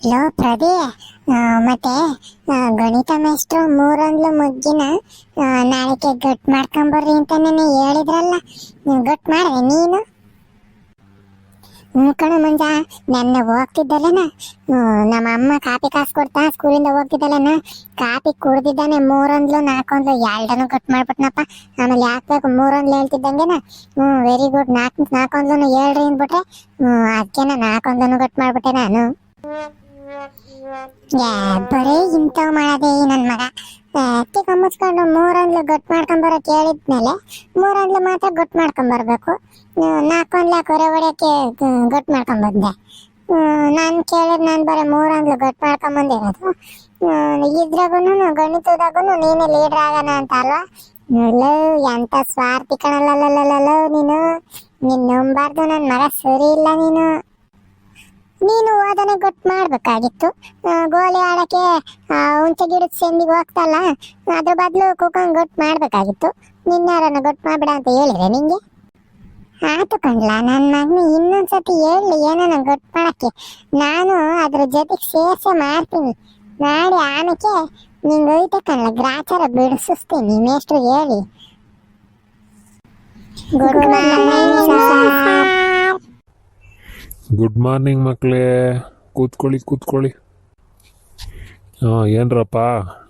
Low ಪ್ರದಿ ಮತ್ತೆ ಗಣಿತ ಮೇಷ್ಟ್ರು ಮೂರೊಂದ್ಲು ಮುಗ್ಗಿನ ನಾಳೆಗೆ ಗಟ್ ಮಾಡ್ಕೊಂಬರ್ರಿ ಅಂತ ನಾನು ಹೇಳಿದ್ರಲ್ಲ. ನೀವು ಗಟ್ ಮಾಡ್ರಿ, ನೀನು? ಕಣ ಮಂಜ, ನನ್ನ ಹೋಗ್ತಿದ್ದಲ್ಲನ? ನಮ್ಮ ಅಮ್ಮ ಕಾಪಿ ಕಾಸು ಕೊಡ್ತಾ ಸ್ಕೂಲಿಂದ ಹೋಗ್ತಿದ್ದಲ್ಲನ? ಕಾಪಿ ಕುಡ್ದಿದ್ದಾನೆ ಮೂರೊಂದ್ಲು, ನಾಲ್ಕೊಂದ್ಲು, ಎರಡನ್ನು ಕಟ್ ಮಾಡ್ಬಿಟ್ನಪ್ಪ. ಆಮೇಲೆ ಯಾಕೆ ಬೇಕು ಮೂರೊಂದ್ಲು ಹೇಳ್ತಿದ್ದಂಗೆನ? ಹ್ಞೂ ವೆರಿ ಗುಡ್ ನಾಲ್ಕು ನಾಲ್ಕೊಂದ್ಲು ಹೇಳ್ರಿ ಅಂದ್ಬಿಟ್ರೆ ಅದಕ್ಕೆ ನಾಲ್ಕೊಂದ್ಲು ಕಟ್ ಮಾಡ್ಬಿಟ್ಟೆ ನಾನು. ಬರೀ ಇಂಥವ್ ಮಾಡದೆ ಈ ನನ್ ಮಗ. ತಿಕ್ಕ ಮುಚ್ಕೊಂಡು ಗಟ್ ಮಾಡ್ಕೊಂಬರೋ ಕೇಳಿದ್ಮೇಲೆ ಮೂರೊಂದ್ಲು ಮಾತ್ರ ಗಟ್ ಮಾಡ್ಕೊಂಬರ್ಬೇಕು. ನಾಲ್ಕೊಂದ್ಲ ಕೊರೆ ಹೊಡ್ಯಕ್ಕೆ ಗಟ್ ಮಾಡ್ಕೊಂಬಂದೆ. ನಾನು ಕೇಳಿದ್ ನಾನು ಬರೀ ಮೂರೊಂದ್ಲು ಗಟ್ ಮಾಡ್ಕೊಂಬಂದಿರೋದು. ಇದ್ರಾಗೂ ಗಣಿತದಾಗೂ ನೀನೇ ಲೀಡರ್ ಆಗೋಣ ಅಂತ ಅಲ್ವಾ? ಲೋ, ಎಂತ ಸ್ವಾರ್ಥಿ ಕಣಲ್ಲ ನೀನು. ನೀನ್ ನಂಬಾರ್ದು ನನ್ನ ಮಗ ಸರಿ ಇಲ್ಲ ನೀನು. ನೀನು ಅದನ್ನ ಗೊತ್ತು ಮಾಡ್ಬೇಕಾಗಿತ್ತು. ಗೋಲಿ ಆಡಕ್ಕೆ ಹುಂಚೆ ಗಿಡದ ಸೆಂದಿಗೆ ಹೋಗ್ತಲ್ಲ ಅದ್ರ ಬದಲು ಕುಕ್ಕಂಗೆ ಗೊತ್ತು ಮಾಡ್ಬೇಕಾಗಿತ್ತು. ನಿನ್ನಾರನ್ನ ಗೊತ್ತು ಮಾಡ್ಬೇಡ ಅಂತ ಹೇಳಿದೆ ನಿಂಗೆ? ಆತು ಕಣ್ಲ ನನ್ನ ಮಗನ ಇನ್ನೊಂದ್ಸತಿ ಹೇಳಿ ಏನನ್ನ ಗೊತ್ತು ಮಾಡಕ್ಕೆ. ನಾನು ಅದ್ರ ಜೊತೆಗೆ ಸೇರ್ಸೆ ಮಾಡ್ತೀನಿ. ಮಾಡಿ ಆಮೇಲೆ ನಿಂಗೆ ಹೋಯ್ತೆ ಕಣ್ಲ ಗ್ರಾಚಾರ ಬಿಡಿಸಿಸ್ತೀನಿ ಮೇಷ್ಟ್ರು ಹೇಳಿ. ಗುಡ್ ಮಾರ್ನಿಂಗ್ ಗುಡ್ ಮಾರ್ನಿಂಗ್ ಮಕ್ಕಳೇ ಕೂತ್ಕೊಳ್ಳಿ ಕೂತ್ಕೊಳ್ಳಿ. ಹಾಂ, ಏನ್ರಪ್ಪ?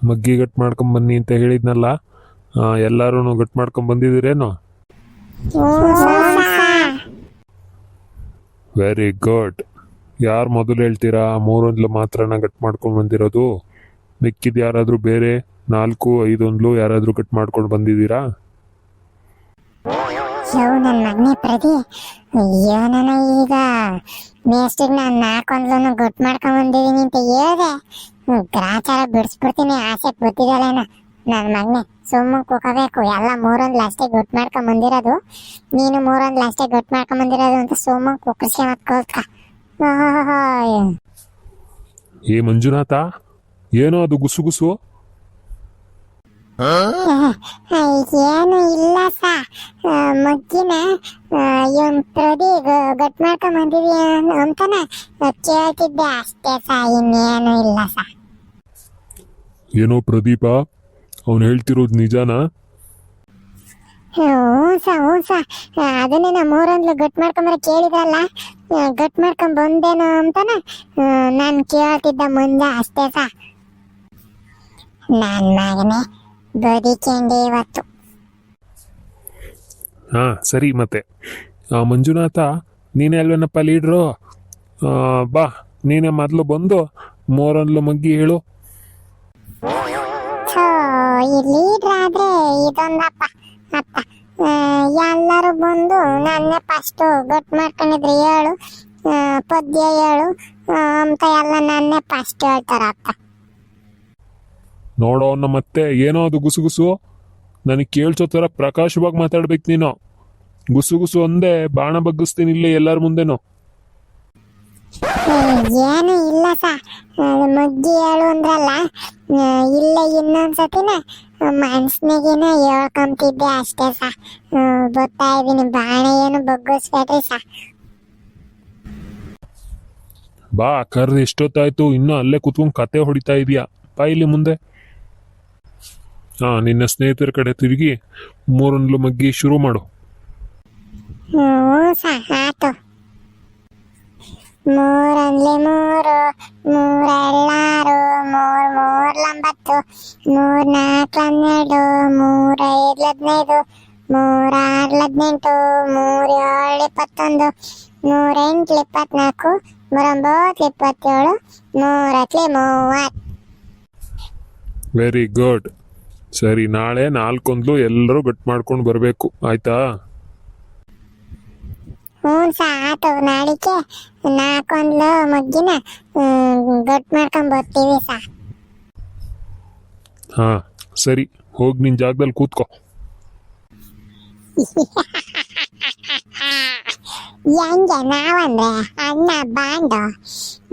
ಮಗ್ಗಿ ಗಟ್ ಮಾಡ್ಕೊಂಬನ್ನಿ ಅಂತ ಹೇಳಿದ್ನಲ್ಲ? ಎಲ್ಲರೂ ಗಟ್ ಮಾಡ್ಕೊಂಡ್ ಬಂದಿದ್ದೀರೇನು? ವೆರಿ ಗುಡ್ ಯಾರು ಮೊದಲು ಹೇಳ್ತೀರಾ? ಮೂರೊಂದ್ಲು ಮಾತ್ರನ ಗಟ್ ಮಾಡ್ಕೊಂಡು ಬಂದಿರೋದು? ಮಿಕ್ಕಿದ ಯಾರಾದರೂ ಬೇರೆ? ನಾಲ್ಕು, ಐದೊಂದ್ಲು ಯಾರಾದರೂ ಗಟ್ ಮಾಡ್ಕೊಂಡು ಬಂದಿದ್ದೀರಾ? ಅಯ್ಯೋ ನಾನು ಈಗ ಮೇಸ್ಟಿಗೆ ನಾನು ನಾಲ್ಕೊಂದ್ಲೂ ಗೊತ್ತು ಮಾಡ್ಕೊಂಡ್ ಬಂದಿದ್ದೀನಿ ಅಂತ ಹೇಳ್ದೆ. ಗ್ರಾಚಾರ ಬಿಡಿಸ್ಬಿಡ್ತೀನಿ, ಆಸೆ ಗೊತ್ತಿದಲೇನ ನನ್ನ ಮಗನೆ ಸುಮ್ಮನೆ ಕುಕೋಬೇಕು. ಎಲ್ಲ ಮೂರೊಂದು ಅಷ್ಟೇ ಗೊತ್ತು ಮಾಡ್ಕೊಂಬಂದಿರೋದು ನೀನು ಮೂರೊಂದು ಅಷ್ಟೇ ಗೊತ್ತು ಮಾಡ್ಕೊಂಡ್ ಬಂದಿರೋದು ಅಂತ ಸುಮ್ಮನೆ ಕುಕ್ಕರ್ಸ್ಕೆ ಮತ್ಕೊಳ್ಕ ಏ ಮಂಜುನಾಥ, ಏನೋ ಅದು ಗುಸು ಗುಸು? ಏನು ಇಲ್ಲ ಸಾ. ಮಗ್ಗಿನ ಇವನ್ ಪ್ರದಿ ಗಟ್ ಮಾಡ್ಕೊಂಡ್ ಬಂದಿದೀಯ ಅಂತಾನ ಕೇಳ್ತಿದ್ದೆ ಅಷ್ಟೇ ಸಾ ಇನ್ನೇನು ಇಲ್ಲ ಸಾ. ಏನೋ ಪ್ರದೀಪ ಅವನು ಹೇಳ್ತಿರೋದು ನಿಜಾನಾ? ಹ್ಞೂ ಸಾ ಹ್ಞೂ ಸಾ. ಅದನ್ನೇ ನಮ್ಮ ಮೂರೊಂದ್ಲು ಗಟ್ ಮಾಡ್ಕೊಂಬರ ಕೇಳಿದ್ರಲ್ಲ ಗಟ್ ಮಾಡ್ಕೊಂಡ್ ಬಂದೇನೋ ಅಂತಾನ ನಾನು ಕೇಳ್ತಿದ್ದ ಮುಂದೆ ಅಷ್ಟೇ ಸಾ. ನನ್ನ ಮಗನೇ ಇವತ್ತು. ಹಾ ಸರಿ ಮತ್ತೆ. ಆ, ಮಂಜುನಾಥ ನೀನೇ ಅಲ್ವೇನಪ್ಪ ಲೀಡ್ರು? ಆ, ಬಾ ನೀನೇ ಮೊದಲು ಬಂದು ಮೋರನ್ಲು ಮಗ್ಗಿ ಹೇಳು. ಥೋ ಈ ಲೀಡ್ರ್ ಆದ್ರೆ ಇದೊಂದಪ್ಪ. ಅಪ್ಪ ಆ, ಎಲ್ಲರೂ ಬಂದು ನನ್ನೇ ಫಸ್ಟ್ ಗಟ್ ಮಾಡ್ಕೊಂಡಿದ್ರೆ ಹೇಳು. ಆ, ಪದ್ಯ ಹೇಳು. ಆ, ಅಂತ ಎಲ್ಲ ನನ್ನೇ ಫಸ್ಟ್ ಹೇಳ್ತಾರಪ್ಪ. ನೋಡೋನ್ನ ಮತ್ತೆ ಏನೋ ಅದು ಗುಸುಗುಸು ಗುಸು. ನನಗೆ ಕೇಳ್ಸೋ ಥರ ಪ್ರಕಾಶವಾಗಿ ಮಾತಾಡ್ಬೇಕು ನೀನು. ಗುಸುಗುಸು ಒಂದೇ ಅಂದೆ ಬಾಣ ಬಗ್ಗಿಸ್ತೀನಿ ಇಲ್ಲೇ ಎಲ್ಲರ ಮುಂದೆನೋ. ಏನು ಇಲ್ಲ ಸಾ. ಮಗ್ಗಿ ಹೇಳು ಅಂದ್ರಲ್ಲ. ಇಲ್ಲ ಇನ್ನೊಂದ್ಸತಿನ ಮನ್ಸ್ನಾಗೇನ ಹೇಳ್ಕೊಂತಿದ್ದೆ ಅಷ್ಟೇ ಸ. ಗೊತ್ತಾ ಇದೀನಿ ಬಾಣ ಏನು ಬಗ್ಗಿಸ್ಬೇಡ್ರಿ ಸ. ಬಾ ಕರ್ದು ಎಷ್ಟೊತ್ತಾಯ್ತು ಇನ್ನೂ ಅಲ್ಲೇ ಕುತ್ಕೊಂಡು ಕತೆ ಹೊಡಿತಾ ಇದೀಯಾ? ಬಾ ಇಲ್ಲಿ ಮುಂದೆ. ನಿನ್ನ ಸ್ನೇಹಿತರ ಕಡೆ ತಿರುಗಿ ಮೂರನ್ಲು ಮಗ್ಗಿ ಶುರು ಮಾಡು. ಆತು. ಮೂರಲ್ಲಿ ಮೂರು ಮೂರೆಲ್ಲಾರು ಮೂರ್ ಮೂರ್ಲಂಬತ್ತು ಮೂರ್ ನಾಲ್ಕು ಹನ್ನೆರಡು ಮೂರೈದು ಹದಿನೈದು ಮೂರ್ ಆರು ಹದಿನೆಂಟು ಮೂರ್ ಏಳು ಇಪ್ಪತ್ತೊಂದು ಮೂರ್ ಎಂಟ್ಲು ಇಪ್ಪತ್ನಾಲ್ಕು ಮೂರೊಂಬತ್ತು ಇಪ್ಪತ್ತೇಳು ಮೂರತ್ಲಿ ಮೂವತ್ತು. ವೆರಿ ಗುಡ್ ಸರಿ ನಾಳೆ ನಾಲ್ಕೊಂದ್ಲು ಎಲ್ಲರೂ ಗಟ್ ಮಾಡ್ಕೊಂಡು ಬರಬೇಕು. ಆಯ್ತಾ? ಹ್ಞೂ ಸ ಆತು ನಾಳಿಕೆ ನಾಲ್ಕೊಂದ್ಲು ಮಗ್ಗಿನ ಗಟ್ ಮಾಡ್ಕೊಂಡ್ ಬರ್ತೀವಿ ಸಾ. ಹಾಂ ಸರಿ ಹೋಗಿ ನಿನ್ ಜಾಗದಲ್ಲಿ ಕೂತ್ಕೋ. ಹೆಂಗೆ ನಾವಂದ್ರೆ ಅಣ್ಣ ಬಾಂಡು?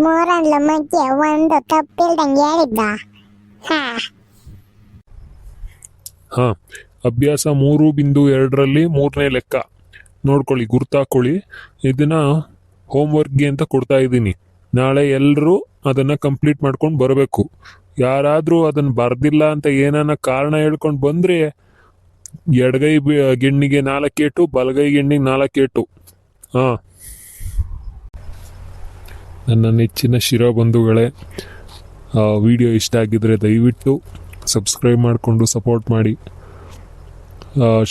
ಮೂರೊಂದ್ಲು ಮಧ್ಯೆ ಒಂದು ತಪ್ಪಿಲ್ದಂಗೆ ಹೇಳಿದ್ದ. ಹಾ. ಹಾಂ, ಅಭ್ಯಾಸ ಮೂರು ಬಿಂದು ಎರಡರಲ್ಲಿ ಮೂರನೇ ಲೆಕ್ಕ. ನೋಡ್ಕೊಳ್ಳಿ, ಗುರ್ತಾಕೊಳ್ಳಿ. ಇದನ್ನ ಹೋಮ್ವರ್ಕ್ಗೆ ಅಂತ ಕೊಡ್ತಾ ಇದ್ದೀನಿ. ನಾಳೆ ಎಲ್ಲರೂ ಅದನ್ನು ಕಂಪ್ಲೀಟ್ ಮಾಡ್ಕೊಂಡು ಬರಬೇಕು. ಯಾರಾದರೂ ಅದನ್ನು ಬರ್ದಿಲ್ಲ ಅಂತ ಏನಾನ ಕಾರಣ ಹೇಳ್ಕೊಂಡು ಬಂದರೆ ಎಡಗೈ ಗೆಣ್ಣಿಗೆ ನಾಲ್ಕೇಟು, ಬಲಗೈ ಗಿಣ್ಣಿಗೆ ನಾಲ್ಕೇಟು. ಹಾಂ. ನನ್ನ ನೆಚ್ಚಿನ ಶಿರೋ ಬಂಧುಗಳೇ ವಿಡಿಯೋ ಇಷ್ಟ ಆಗಿದ್ರೆ ದಯವಿಟ್ಟು ಸಬ್ಸ್ಕ್ರೈಬ್ ಮಾಡಿಕೊಂಡು ಸಪೋರ್ಟ್ ಮಾಡಿ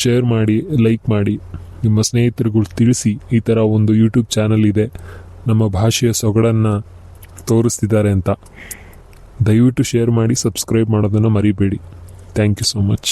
ಶೇರ್ ಮಾಡಿ ಲೈಕ್ ಮಾಡಿ. ನಿಮ್ಮ ಸ್ನೇಹಿತರುಗಳು ತಿಳಿಸಿ ಈ ಥರ ಒಂದು ಯೂಟ್ಯೂಬ್ ಚಾನಲ್ ಇದೆ. ನಮ್ಮ ಭಾಷೆಯ ಸೊಗಡನ್ನು ತೋರಿಸ್ತಿದ್ದಾರೆ ಅಂತ. ದಯವಿಟ್ಟು ಶೇರ್ ಮಾಡಿ ಸಬ್ಸ್ಕ್ರೈಬ್ ಮಾಡೋದನ್ನು ಮರಿಬೇಡಿ. Thank you so much